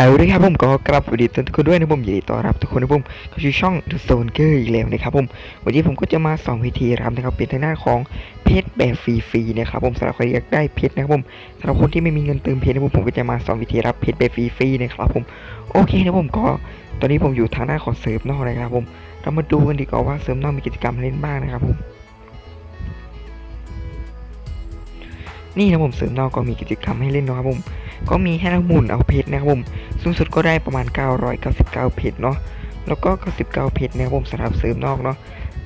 เอาลยครับผมก็กลับสวัสดีทุกคนด้วยนะผมยินดีต้อนรับทุกคนนะผมเข้าสู่ช่อง The Stone g e r อีกแล้วนะครับผมวันนี้ผมก็จะมาสอนวิธีรับนะครับเป็นทางด้าของเพชรแบบฟรีๆนะครับผมสำหรับใครอยากได้เพชรนะครับผมสำหรับคนที่ไม่มีเงินเติมเพชรนะผมผมก็จะมาสอนวิธีรับเพชรแบบฟรีๆนะครับผมโอเคนะผมก็ตอนนี้ผมอยู่ทางด้าของเซิร์ฟนอกนะครับผมเรามาดูกันดีกว่าว่าเซิร์ฟนอกมีกิจกรรมเล่นบ้างนะครับผมนี่นะผมเซิร์ฟนอกก็มีกิจกรรมให้เล่นนะครับผม ก็มีให้เราหมุนเอาเพชรนะครับผม สูงสุดก็ได้ประมาณ 999 เพชรเนาะแล้วก็ 99 เพชรนะครับผมสำหรับเสริมนอกเนาะ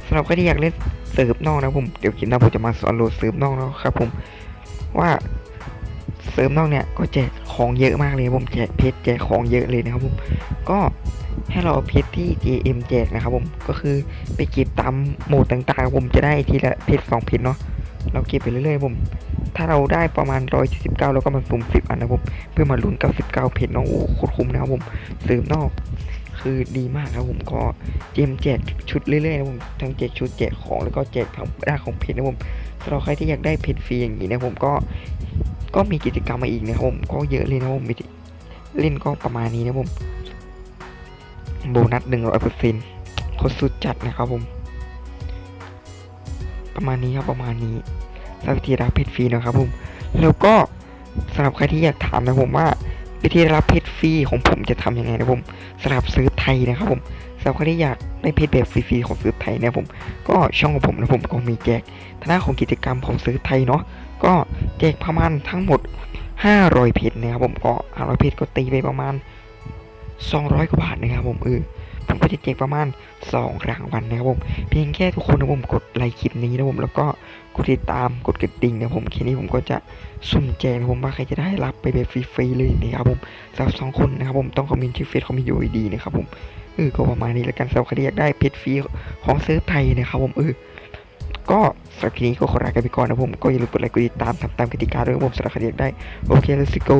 สำหรับใครที่อยากเล่นเสริมนอกนะผมเดี๋ยวคลิปหน้าผมจะมาสอนโหลดเสริมนอกนะครับผมว่าเสริมนอกเนี่ยก็แจกของเยอะมากเลยผมแจกเพชรแจกของเยอะเลยนะครับผมก็ให้เราเพชรที่ JM แจกนะครับผมก็คือไปเก็บตามโหมดต่างๆ ผมจะได้ทีละเพชร2เพชรเนาะเราเก็บไปเรื่อยๆผม ถ้าเราได้ประมาณ 179 แล้วก็มาสุ่ม 10 อันนะผม เพื่อมาลุ้น 99 เพชรเนาะโอ้โหโคตรคุ้มนะครับผมซื้อนอกคือดีมากครับผมก็เจมแจกชุดเรื่อยๆนะผมทั้งแจกชุดแจกของแล้วก็แจกทางด้านของเพชรนะผมสำหรับใครที่อยากได้เพชรฟรีอย่างนี้นะผมก็ก็มีกิจกรรมมาอีกนะครับผมก็เยอะเลยนะผมเล่นก็ประมาณนี้นะผมโบนัสหนึ่งร้อยเปอร์เซ็นต์โคตรสุดจัดนะครับผม ประมาณนี้ครับประมาณนี้ สวิธีรับเพชรฟรีนะครับผมแล้วก็สำหรับใครที่อยากถามนะผมว่าวิธีรับเพชรฟรีของผมจะทำยังไงนะผมสำหรับซื้อไทยนะครับผมสำหรับใครที่อยากได้เพชรแบบฟรีๆของซื้อไทยนะผม ก็ช่องของผมนะผมก็มีแจกทางด้านของกิจกรรมของซื้อไทยเนาะก็แจกประมาณทั้งหมด 500เพชรนะครับผมก็500เพชรก็ตีไปประมาณ 200กว่าบาทนะครับผมเออ ผมก็จะแจกประมาณ 2 รางวัลนะครับผมเพียงแค่ทุกคนนะผมกดไลค์คลิปนี้นะผมแล้วก็กดติดตามกดกระดิ่งนะผมแค่นี้ผมก็จะสุ่มแจกนะผมว่าใครจะได้รับไปแบบฟรีๆเลยนะครับผมสำหรับสองคนนะครับผมต้องคอมเมนต์ชื่อเฟซเขามีอยู่ดีนะครับผมเออก็ประมาณนี้แล้วกันสำหรับใครที่อยากได้เพจฟรีของเซิร์ฟไทยนะครับผมเออก็สำหรับคลิปนี้ก็ขอลากันไปก่อนนะผมก็อย่าลืมกดไลค์กดติดตามทำตามกติกาด้วยนะผมสำหรับใครที่อยากได้โอเค let's go